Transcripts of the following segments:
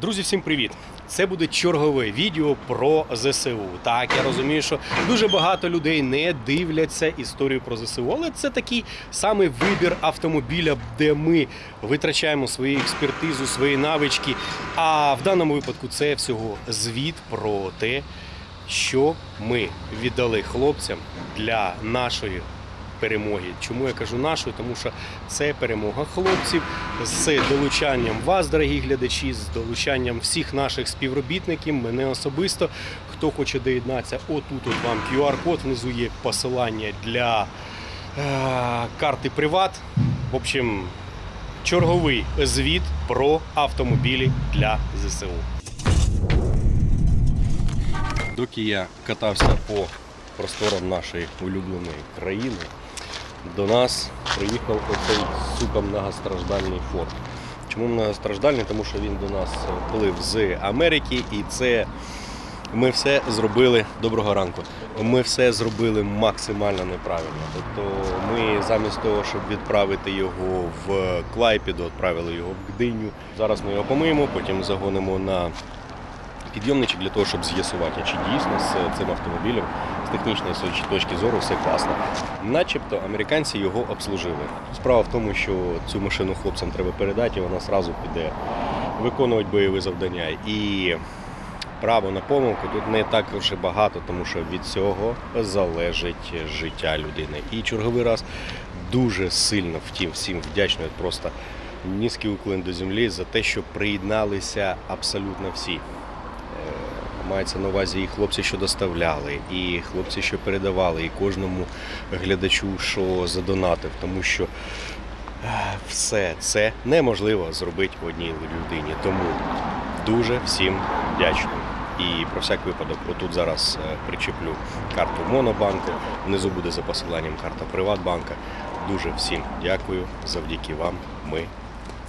Друзі, всім привіт! Це буде чергове відео про ЗСУ. Так, я розумію, що дуже багато людей не дивляться історію про ЗСУ, але це такий самий вибір автомобіля, де ми витрачаємо свою експертизу, свої навички. А в даному випадку це всього звіт про те, що ми віддали хлопцям для нашої перемоги. Чому я кажу нашої? Тому що це перемога хлопців з долучанням вас, дорогі глядачі, з долучанням всіх наших співробітників, мене особисто. Хто хоче доєднатися, отут от вам QR-код, внизу є посилання для е, карти Приват. В общем, черговий звіт про автомобілі для ЗСУ. Доки я катався по просторам нашої улюбленої країни, до нас приїхав оцей сука многостраждальний форт. Чому многостраждальний? Тому що він до нас плив з Америки, і це ми все зробили. Доброго ранку. Ми все зробили максимально неправильно. Тобто ми замість того, щоб відправити його в Клайпіду, відправили його в Гдиню. Зараз ми його помиємо, потім загонимо на підйомничок для того, щоб з'ясувати, чи дійсно з цим автомобілем з технічної точки зору все класно. Начебто американці його обслужили. Справа в тому, що цю машину хлопцям треба передати, і вона одразу піде виконувати бойові завдання. І право на помилку тут не так вже багато, тому що від цього залежить життя людини. І черговий раз дуже сильно втім всім вдячний просто низький уклін до землі за те, що приєдналися абсолютно всі. Мається на увазі і хлопці, що доставляли, і хлопці, що передавали, і кожному глядачу, що задонатив, тому що е, все це неможливо зробити одній людині. Тому дуже всім вдячний. І про всяк випадок, отут зараз е, причеплю карту Монобанку, внизу буде за посиланням карта Приватбанка. Дуже всім дякую. Завдяки вам ми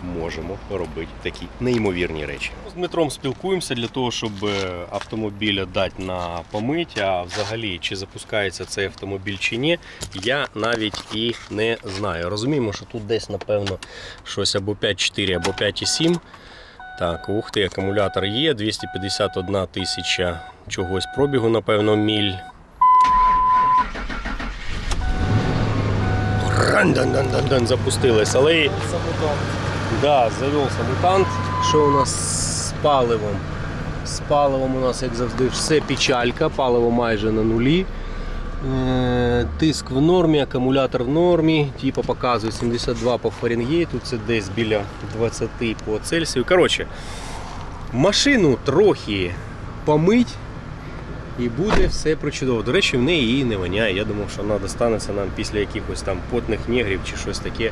можемо робити такі неймовірні речі. З Дмитром спілкуємося для того, щоб е, автомобіля дати на помить. А взагалі, чи запускається цей автомобіль чи ні, я навіть і не знаю. Розуміємо, що тут десь, напевно, щось або 5,4, або 5,7. Так, ух ти, акумулятор є, 251 тисяча чогось пробігу, напевно, міль. Ран-дан-дан-дан-дан, запустилась, але і- Да, завелся мутант. Що у нас з паливом? З паливом у нас, як завжди, все печалька, паливо майже на нулі. Е, Тиск в нормі, акумулятор в нормі, типу показує 72 по Фаренгейту, це десь біля 20 по Цельсію. Коротше, машину трохи помить і буде все прочудово. До речі, в неї і не воняє. Я думав, що вона достанеться нам після якихось там потних негрів чи щось таке.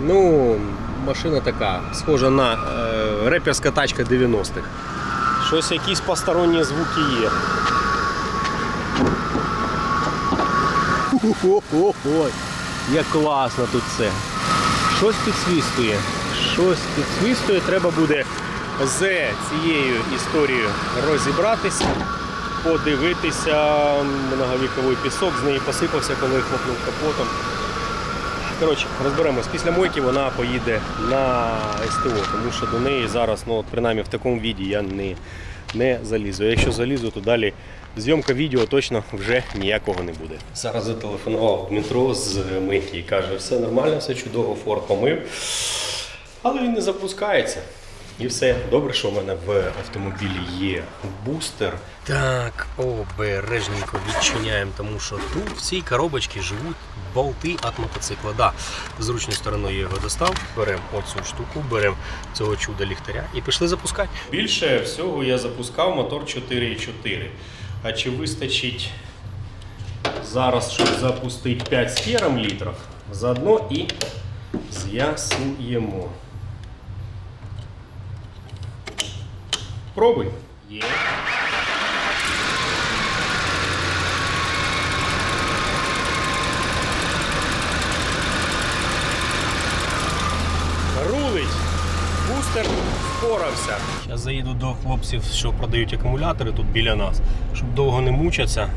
Ну, машина така, схожа на е, реперська тачка 90-х. Щось якісь посторонні звуки є. Ой, як класно тут все. Щось підсвістує. Щось підсвістує. Треба буде з цією історією розібратися, подивитися. Многовіковий пісок з неї посипався, коли хлопнув капотом. Коротше, розберемось. Після мойки вона поїде на СТО, тому що до неї зараз, ну от принаймні в такому віді я не, не залізу. Якщо залізу, то далі зйомка відео точно вже ніякого не буде. Зараз зателефонував Дмитро з мийки і каже, все нормально, все чудово, форт помив. Але він не запускається. І все добре, що в мене в автомобілі є бустер. Так, обережненько відчиняємо, тому що тут в цій коробочці живуть болти від мотоцикла. Да, зручною стороною я його достав. Беремо оцю штуку, беремо цього чуда ліхтаря і пішли запускати. Більше всього я запускав мотор 4.4. А чи вистачить зараз, щоб запустити 5 з літрів? Заодно і з'ясуємо. Пробуй. Є. Рулить. Бустер впорався. Зараз заїду до хлопців, що продають акумулятори тут біля нас, щоб довго не мучатися.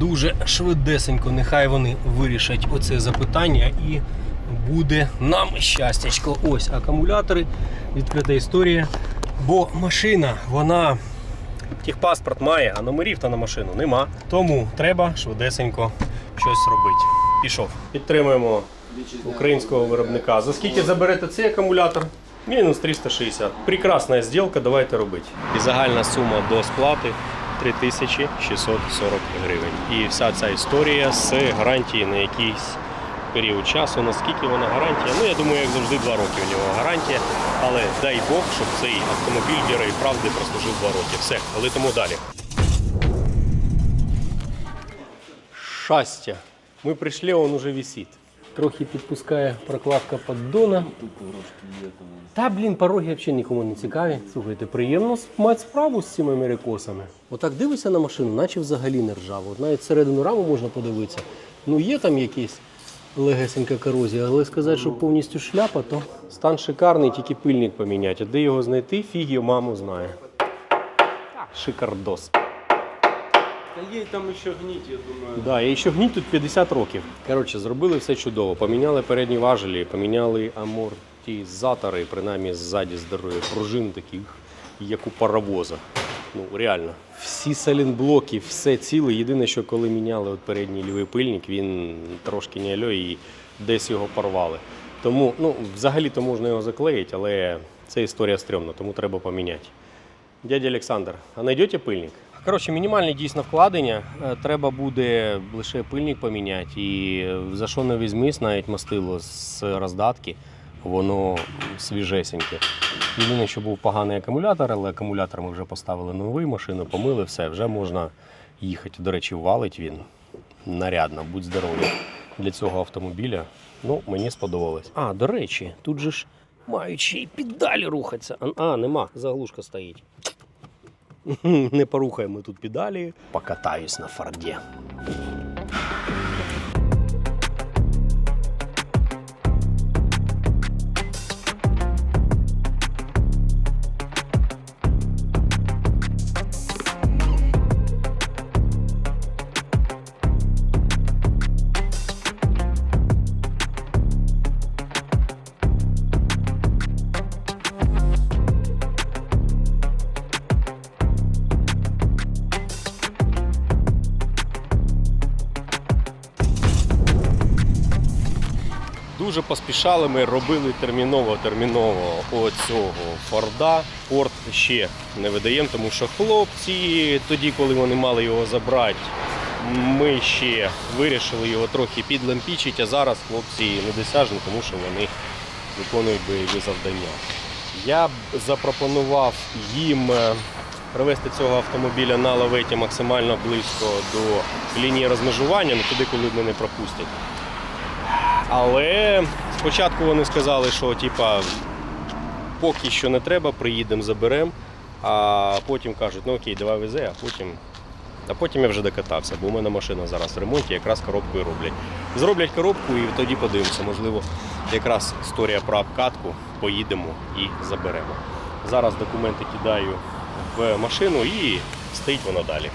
Дуже швидесенько, нехай вони вирішать оце запитання і буде нам щастячко. Ось акумулятори, відкрита історія. Бо машина, вона техпаспорт має, а номерів та на машину нема. Тому треба швидесенько щось робити. Пішов. Підтримуємо українського виробника. За скільки заберете цей акумулятор? Мінус 360. Прекрасна зділка, давайте робити. І загальна сума до сплати 3640 гривень. І вся ця історія з гарантії на якийсь період часу. Наскільки вона гарантія? Ну, я думаю, як завжди, два роки у нього гарантія. Але дай Бог, щоб цей автомобіль віра і правди прослужив два роки. Все, летимо далі. Щастя. Ми прийшли, он уже висить. Трохи підпускає прокладка поддона. Та, блін, пороги взагалі нікому не цікаві. Слухайте, приємно мати справу з цими америкосами. Отак дивишся на машину, наче взагалі не ржаво. Навіть середину раму можна подивитися. Ну, є там якісь легесенька корозія, але сказати, що повністю шляпа, то стан шикарний, тільки пильник поміняти. А де його знайти, фіг його маму знає. Шикардос. Та є там ще гніть, я думаю. Да, і ще гніть тут 50 років. Коротше, зробили все чудово. Поміняли передні важелі, поміняли амортизатори, принаймні ззаді здоров'я, пружин таких, як у паровоза. Ну, реально. Всі салінблоки, все ціле. Єдине, що коли міняли от передній лівий пильник, він трошки не альо і десь його порвали. Тому, ну, взагалі-то можна його заклеїти, але це історія стрьомна, тому треба поміняти. Дядя Олександр, а знайдете пильник? Коротше, мінімальні дійсно вкладення. Е, Треба буде лише пильник поміняти. І е, за що не візьмись, навіть мастило з роздатки, воно свіжесеньке. Єдине, що був поганий акумулятор, але акумулятор ми вже поставили новий, машину помили, все, вже можна їхати. До речі, валить він нарядно, будь здоровий. Для цього автомобіля. Ну, мені сподобалось. А, до речі, тут же ж мають ще й рухатися. А, А, нема, заглушка стоїть. Не порухаємо тут педалі. Покатаюсь на форді. Поспішали ми, робили терміново терміново оцього Форда. Форд ще не видаємо, тому що хлопці, тоді, коли вони мали його забрати, ми ще вирішили його трохи підлампічити, а зараз хлопці недосяжні, тому що вони виконують бойові завдання. Я б запропонував їм е, привести цього автомобіля на лаветі максимально близько до лінії розмежування, не туди, коли мене пропустять. Але спочатку вони сказали, що типа, поки що не треба, приїдемо, заберемо. А потім кажуть, ну окей, давай везе, а потім. А потім я вже докатався, бо у мене машина зараз в ремонті, якраз коробку роблять. Зроблять коробку і тоді подивимося, можливо, якраз історія про обкатку, поїдемо і заберемо. Зараз документи кидаю в машину і стоїть воно далі.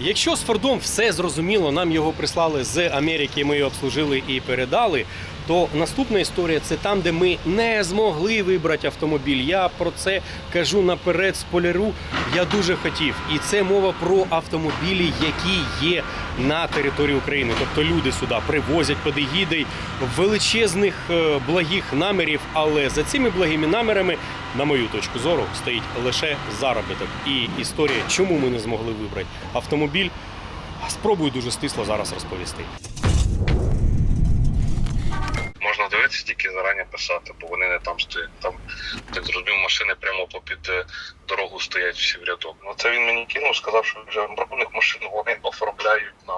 Якщо з Фордом все зрозуміло, нам його прислали з Америки, ми його обслужили і передали. То наступна історія це там, де ми не змогли вибрати автомобіль. Я про це кажу наперед спойлеру. Я дуже хотів. І це мова про автомобілі, які є на території України. Тобто люди сюди привозять подигідей величезних е, благих намірів. Але за цими благими намірами, на мою точку зору, стоїть лише заробіток. І історія, чому ми не змогли вибрати автомобіль. Спробую дуже стисло зараз розповісти. Можна дивитися, тільки зарані писати, бо вони не там стоять. Там так зрозумів, машини прямо попід е, дорогу стоять всі в рядок. Ну це він мені кинув, сказав, що вже бронних машин вони оформляють на,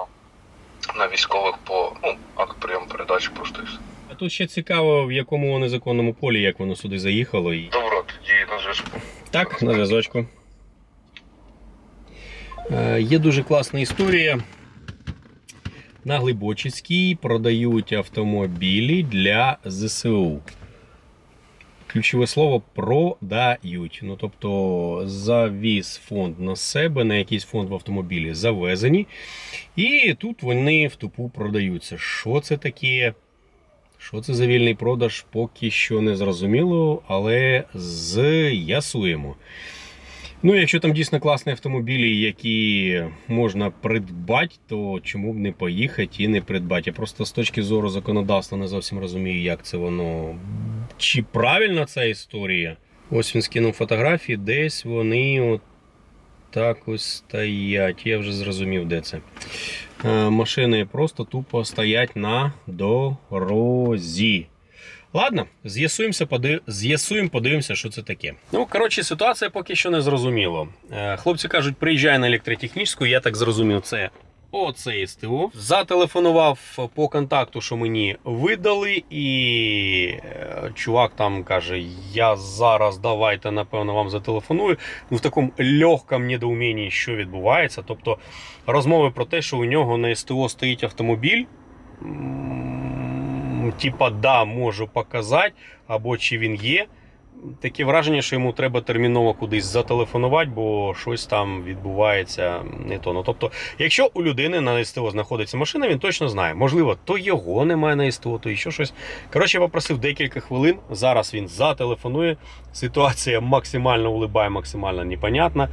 на військових по ну, акт прийом передачі просто. А тут ще цікаво, в якому вони законному полі, як воно сюди заїхало. І... Добро, тоді на зв'язку. Так, на зв'язочку. Е, Є дуже класна історія. На Глибочицькій продають автомобілі для ЗСУ. Ключове слово продають. Ну, тобто завіз фонд на себе, на якийсь фонд в автомобілі завезені. І тут вони в тупу продаються. Що це таке? Що це за вільний продаж, поки що не зрозуміло, але з'ясуємо. Ну, якщо там дійсно класні автомобілі, які можна придбати, то чому б не поїхати і не придбати? Я просто з точки зору законодавства не зовсім розумію, як це воно. Чи правильна ця історія? Ось він скинув фотографії, десь вони от так ось стоять. Я вже зрозумів, де це. Е, Машини просто тупо стоять на дорозі. Ладно, з'ясуємося, поди... з'ясуємо, подивимося, що це таке. Ну, коротше, ситуація поки що не зрозуміло. Е, Хлопці кажуть, приїжджай на електротехнічну, я так зрозумів, це оце СТО. Зателефонував по контакту, що мені видали, і е, чувак там каже: Я зараз давайте, напевно, вам зателефоную. Ну, в такому легкому недоумінні, що відбувається. Тобто розмови про те, що у нього на СТО стоїть автомобіль. Типа, да, можу показати, або чи він є. Таке враження, що йому треба терміново кудись зателефонувати, бо щось там відбувається не то. Ну, тобто, якщо у людини на СТО знаходиться машина, він точно знає. Можливо, то його немає на СТО, то і ще щось. Коротше, я попросив декілька хвилин. Зараз він зателефонує. Ситуація максимально улибає, максимально непонятна.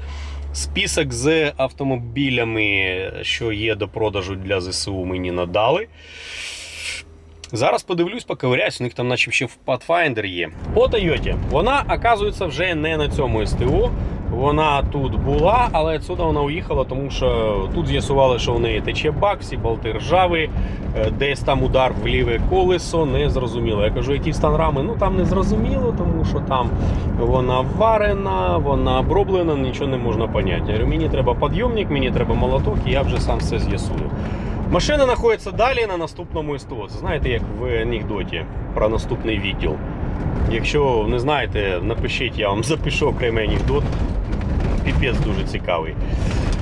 Список з автомобілями, що є до продажу для ЗСУ, мені надали. Зараз подивлюсь, поковиряюсь, у них там наче ще в Pathfinder є. По Тойоті. Вона, оказується, вже не на цьому СТО. Вона тут була, але відсюди вона уїхала, тому що тут з'ясували, що в неї тече бак, всі болти ржаві, е, десь там удар в ліве колесо, не зрозуміло. Я кажу, який стан рами? Ну там не зрозуміло, тому що там вона варена, вона оброблена, нічого не можна поняти. Я говорю, мені треба підйомник, мені треба молоток, і я вже сам все з'ясую. Машина знаходиться далі на наступному СТО. Це знаєте, як в анекдоті про наступний відділ. Якщо не знаєте, напишіть, я вам запишу окремий анекдот. Піпець дуже цікавий.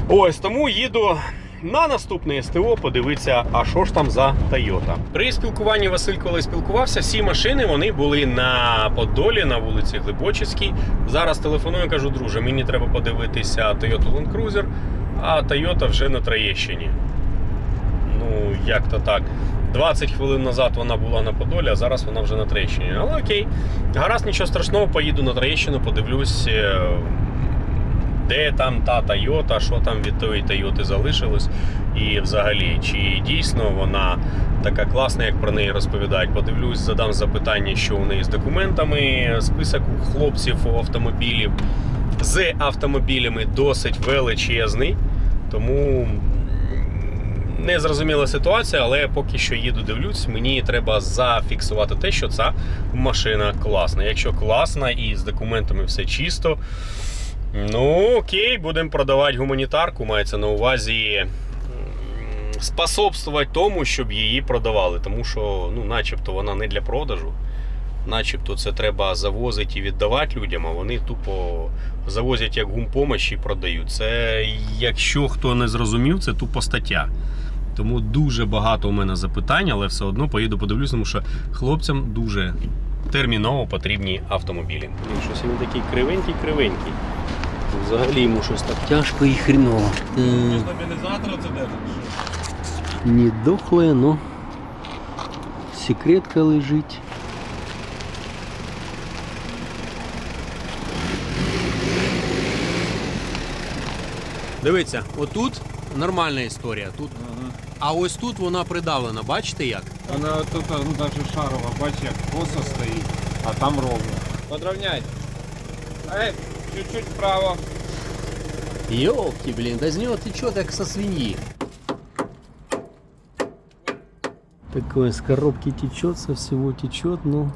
Ось тому їду на наступне СТО подивитися, а що ж там за Toyota. При спілкуванні Василь, коли спілкувався, всі машини вони були на Подолі, на вулиці Глибочицькій. Зараз телефоную, кажу, друже, мені треба подивитися Toyota Land Cruiser, а Toyota вже на Троєщині. Як то так. 20 хвилин назад вона була на Подолі, а зараз вона вже на Троєщині. Але окей, гаразд, нічого страшного, поїду на Троєщину, подивлюсь, е, де там та Тойота, що там від тої Тойоти залишилось. І взагалі, чи дійсно вона така класна, як про неї розповідають. Подивлюсь, задам запитання, що у неї з документами. Список хлопців автомобілів з автомобілями досить величезний. Тому незрозуміла ситуація, але поки що їду, дивлюсь, мені треба зафіксувати те, що ця машина класна. Якщо класна і з документами все чисто, ну окей, будемо продавати гуманітарку. Мається на увазі способствувати тому, щоб її продавали. Тому що, ну, начебто, вона не для продажу. Начебто це треба завозити і віддавати людям, а вони тупо завозять як гумпомощ і продають. Це, якщо хто не зрозумів, це тупо стаття. Тому дуже багато у мене запитань, але все одно поїду подивлюсь, тому що хлопцям дуже терміново потрібні автомобілі. Блін, щось він такий кривенький-кривенький. Взагалі йому щось так тяжко і хріново. Стабілізатор це держиш? Не дохле, но секретка лежить. Дивіться, отут нормальна історія. Тут, а ось тут вона придавлена, бачите як? Вона тут ну, навіть шарова, бач, як косо стоїть, а там ровно. Подровнять. Ей, чуть-чуть вправо. Ёлки, блин, да из него течет как со свиньи. Такое с коробки течет, со всего течет, но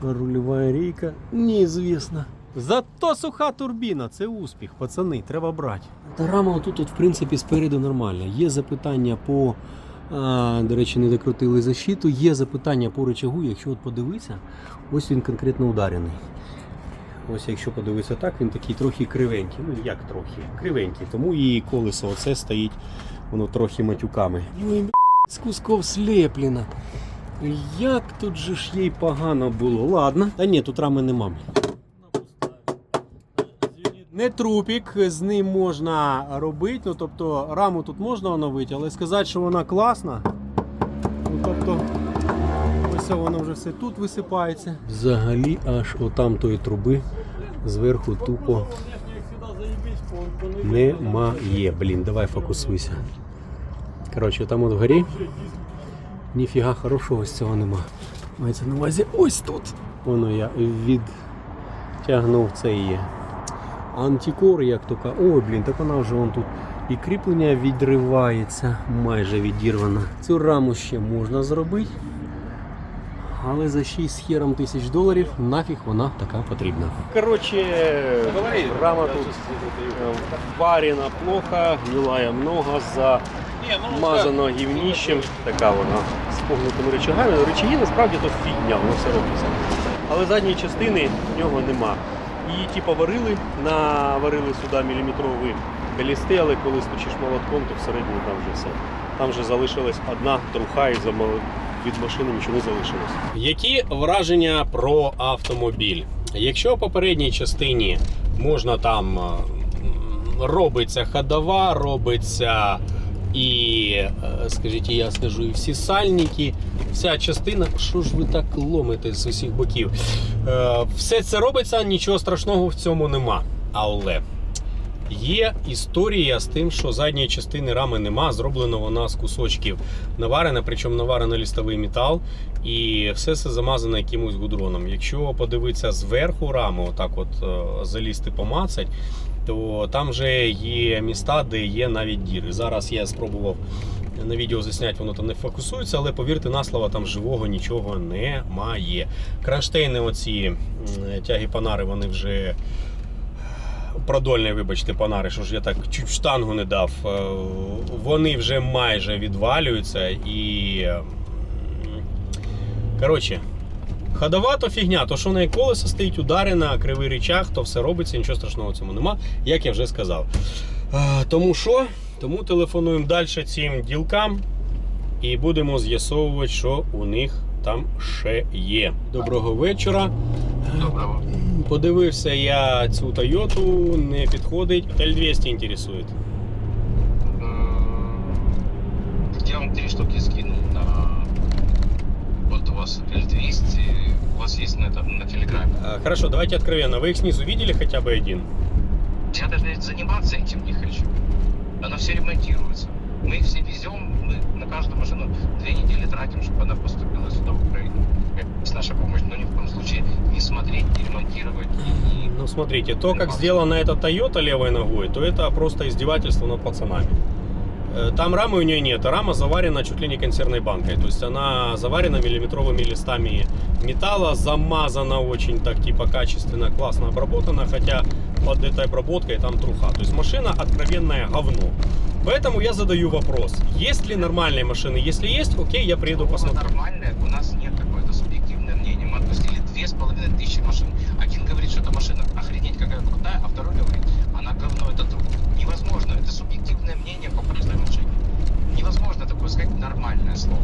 рулевая рейка неизвестна. Зато суха турбіна, це успіх, пацани, треба брати. Та рама отут, от, в принципі, спереду нормальна. Є запитання по, а, до речі, не докрутили защиту, є запитання по рычагу, якщо от подивитися, ось він конкретно ударений. Ось якщо подивитися так, він такий трохи кривенький. Ну як трохи? Кривенький. Тому і колесо оце стоїть, воно трохи матюками. Ой, б**, з кусков слеплено. Як тут же ж їй погано було. Ладно. Та ні, тут рами нема. Не трупік, з ним можна робити. Ну, тобто раму тут можна оновити, але сказати, що вона класна. Ну, тобто, ось воно вже все тут висипається. Взагалі аж отам тої труби зверху тупо немає. Блін, давай фокусуйся. Коротше, там от вгорі ніфіга хорошого з цього нема. Мається на увазі ось тут. Воно я відтягнув цей антикор, як то кажуть. Ой, блін, так вона вже вон тут. І кріплення відривається, майже відірвано. Цю раму ще можна зробити. Але за 6 з хером тисяч доларів нафіг вона така потрібна. Коротше, рама тут е, варена плохо, гнилая много, замазана гівніщем. Така вона з погнутими речагами. Речаги насправді то фігня, воно все робиться. Але задньої частини в нього нема. Її типу варили, наварили сюди міліметрові лісти, але коли стучиш молотком, то всередині там вже все. Там вже залишилась одна труха і від машини нічого не залишилось. Які враження про автомобіль? Якщо в попередній частині можна там е, робиться ходова, робиться і, е, скажіть, я скажу, і всі сальники, вся частина, що ж ви так ломите з усіх боків? Е, Все це робиться, нічого страшного в цьому нема. Але Є історія з тим, що задньої частини рами нема. Зроблена вона з кусочків наварена, причому наварено лістовий метал, і все це замазано якимось гудроном. Якщо подивитися зверху раму, отак от е, залізти помацать, то там вже є міста, де є навіть діри. Зараз я спробував на відео засняти, воно там не фокусується, але повірте на слово, там живого нічого немає. Кронштейни, оці тяги панари, вони вже продольні, вибачте, панари, що ж я так чуть штангу не дав. Е, Вони вже майже відвалюються і. Коротше, ходова то фігня, то що на колесо стоїть ударена, кривий речах, то все робиться, нічого страшного в цьому нема, як я вже сказав. Тому що? Тому телефонуємо далі цим ділкам і будемо з'ясовувати, що у них там ще є. Доброго вечора. Доброго. Подивився я цю Тойоту, не підходить. L200 інтересує. Я вам три штуки скинул на... Вот у вас L200, у вас есть на, этом, на Телеграме. А, Хорошо, давайте откровенно. Вы их снизу видели хотя бы один? Я даже заниматься этим не хочу. Оно все ремонтируется. Мы их все везем, мы на каждую машину две недели тратим, чтобы она поступила сюда, в Украину. Это есть наша помощь, но ни в коем случае не смотреть, не ремонтировать. и- Ну, смотрите, то, как сделана эта Toyota левой ногой, то это просто издевательство над пацанами. Э, Там рамы у нее нет, а рама заварена чуть ли не консервной банкой. То есть она заварена миллиметровыми листами металла, замазана очень так типа качественно, классно обработана, хотя под этой обработкой там труха. То есть машина откровенное говно. Поэтому я задаю вопрос, есть ли нормальные машины? Если есть, окей, я приеду посмотрю. нормальное у нас нет такое, это субъективное мнение. Мы отпустили две с половиной тысячи машин. Один говорит, что эта машина охренеть какая крутая, а второй говорит, она говно, это труп. Невозможно, это субъективное мнение по машине. Невозможно такое сказать нормальное слово.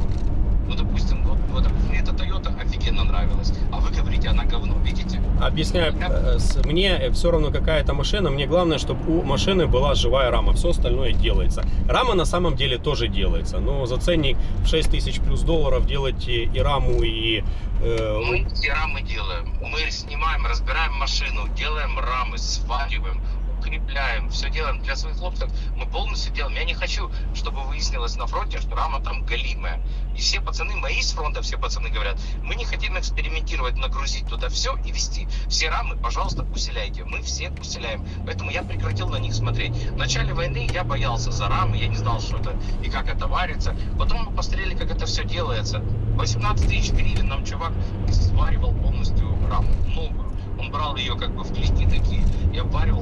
Ну, допустим, вот, вот мне эта Toyota офигенно нравилась, а вы говорите, она говно, видите? Объясняю, э, с- мне все равно какая то машина, мне главное, чтобы у машины была живая рама, все остальное делается. Рама на самом деле тоже делается, но за ценник в 6 тысяч плюс долларов делать и, и раму, и... э, Мы эти рамы делаем. Мы снимаем, разбираем машину, делаем рамы, свариваем, укрепляем, все делаем для своих хлопцев. Мы полностью делаем. Я не хочу, чтобы выяснилось на фронте, что рама там галимая. И все пацаны, мои с фронта, все пацаны говорят, мы не хотим экспериментировать, нагрузить туда все и вести. Все рамы, пожалуйста, усиляйте. Мы все усиляем. Поэтому я прекратил на них смотреть. В начале войны я боялся за рамы, я не знал, что это и как это варится. Потом мы посмотрели, как это все делается. 18 тысяч гривен нам чувак сваривал полностью раму, новую. Он брал ее как бы в клейки такие и обваривал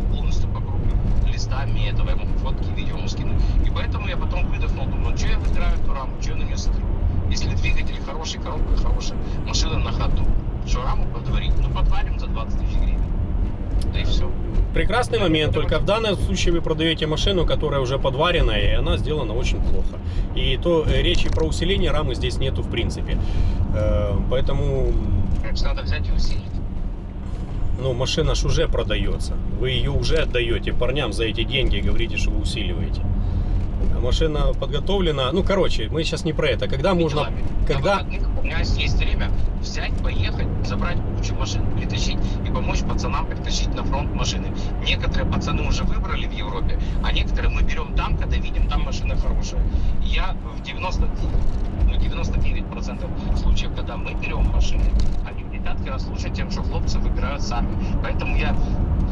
этого, я могу фотки, видео ему скинуть. И поэтому я потом выдохнул, думаю, что я выбираю эту раму, что я на нее смотрю. Если двигатель хороший, коробка хорошая, машина на ходу, что раму подварить? Ну, подварим за 20 тысяч гривен. Да и все. Прекрасный момент, только в данном случае вы продаете машину, которая уже подваренная, и она сделана очень плохо. И то э, речи про усиление рамы здесь нету в принципе. Э, Поэтому Значит, надо взять и усилить. Ну, машина ж уже продается. Вы ее уже отдаете парням за эти деньги говорите, что вы усиливаете. машина подготовлена. Ну, короче, мы сейчас не про это. Когда можно... делами. Когда... У меня есть время взять, поехать, забрать кучу машин, притащить и помочь пацанам притащить на фронт машины. Некоторые пацаны уже выбрали в Европе, а некоторые мы берем там, когда видим там машина хорошая. Я в 90, ну, 99% случаев, когда мы берем машины, раз лучше тем, что хлопцы выбирают сами. Поэтому я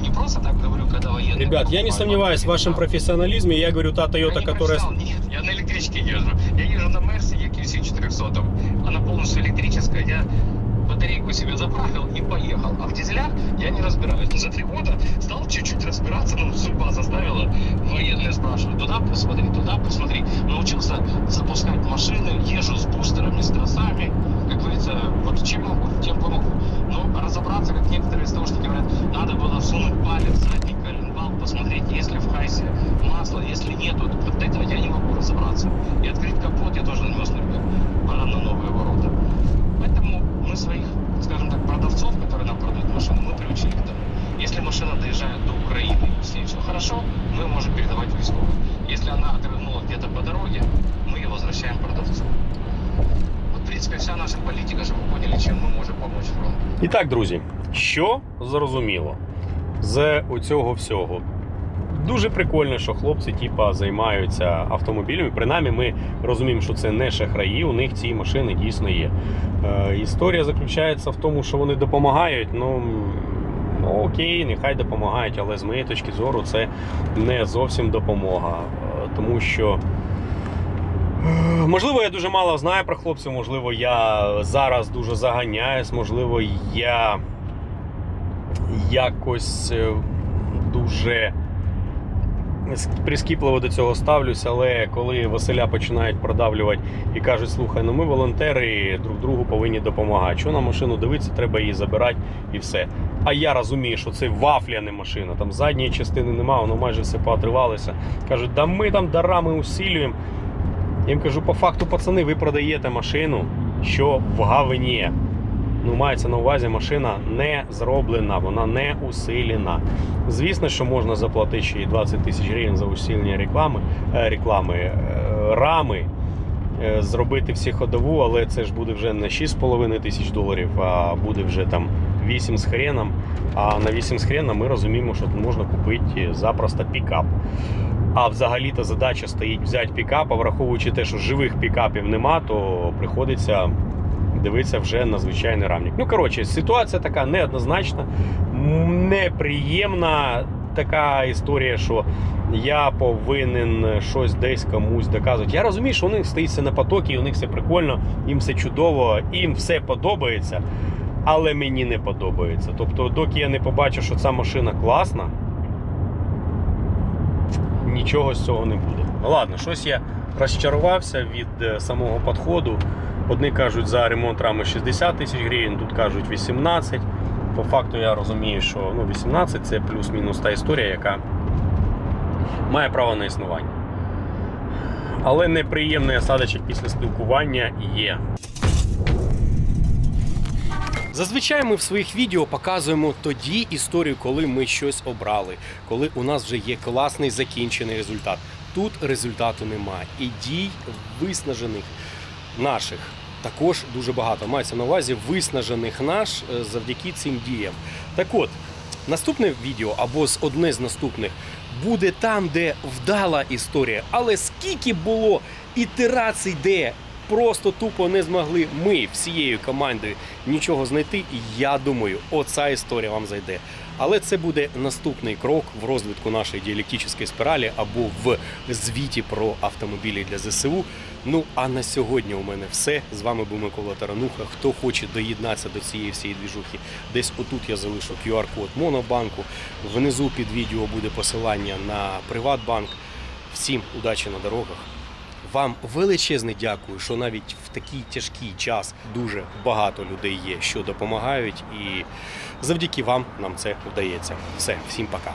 не просто так говорю, когда военные... Ребят, я не сомневаюсь в вашем профессионализме. Я говорю, та Toyota, которая... Нет, я на электричке езжу. Я езжу на Мерсе EQC 400. Она полностью электрическая. Я батарейку себе заправил и поехал. А в дизелях я не разбираюсь. Но за три года стал чуть-чуть разбираться. Ну, судьба заставила. Военные спрашивают, туда посмотри, туда посмотри. Научился запускать машины, езжу с бустерами, с тросами. Как говорится, вот чем могу, тем помогу. Но разобраться, как некоторые из того, что зрозуміло з оцього всього? Дуже прикольно, що хлопці типа, займаються автомобілями. Принаймні, ми розуміємо, що це не шахраї, у них ці машини дійсно є. Е, історія заключається в тому, що вони допомагають. Ну, ну окей, нехай допомагають, але з моєї точки зору це не зовсім допомога. Е, тому що. Е, Можливо, я дуже мало знаю про хлопців, можливо, я зараз дуже заганяюсь, можливо, я якось е, дуже прискіпливо до цього ставлюсь, але коли Василя починають продавлювати і кажуть, слухай, ну ми волонтери друг другу повинні допомагати. Що на машину дивитися, треба її забирати і все. А я розумію, що це вафля, не машина. Там задньої частини немає, воно майже все поотривалося. Кажуть, да ми там дарами усилюємо. Я їм кажу, по факту, пацани, ви продаєте машину, що в говні. Ну, мається на увазі, машина не зроблена, вона не усилена. Звісно, що можна заплатити ще й 20 тисяч гривень за усилення реклами, е, реклами е, рами, е, зробити всі ходову, але це ж буде вже не 6,5 тисяч доларів, а буде вже там 8 з хреном. А на 8 з хреном ми розуміємо, що можна купити запросто пікап. А взагалі-то задача стоїть взяти пікап, а враховуючи те, що живих пікапів нема, то приходиться дивитися вже на звичайний рамник. Ну, коротше, ситуація така неоднозначна, неприємна. Така історія, що я повинен щось десь комусь доказувати. Я розумію, що у них стоїть все на потокі, у них все прикольно, їм все чудово, їм все подобається, але мені не подобається. Тобто, доки я не побачу, що ця машина класна, нічого з цього не буде. Ладно, щось я розчарувався від е, самого підходу. Одні кажуть за ремонт рами 60 тисяч гривень, тут кажуть 18. По факту я розумію, що ну, 18 це плюс-мінус та історія, яка має право на існування. Але неприємний осадочок після спілкування є. Зазвичай ми в своїх відео показуємо тоді історію, коли ми щось обрали, коли у нас вже є класний закінчений результат. Тут результату немає. І дій виснажених наших також дуже багато. Мається на увазі виснажених наш е, завдяки цим діям. Так от, наступне відео або з одне з наступних буде там, де вдала історія. Але скільки було ітерацій, де просто тупо не змогли ми всією командою нічого знайти. Я думаю, оця історія вам зайде. Але це буде наступний крок в розвитку нашої діалектичної спіралі або в звіті про автомобілі для ЗСУ. Ну а на сьогодні у мене все. З вами був Микола Тарануха. Хто хоче доєднатися до цієї всієї двіжухи, десь отут я залишу QR-код Монобанку. Внизу під відео буде посилання на Приватбанк. Всім удачі на дорогах. Вам величезне дякую, що навіть в такий тяжкий час дуже багато людей є, що допомагають, і завдяки вам нам це вдається. Все, всім пока.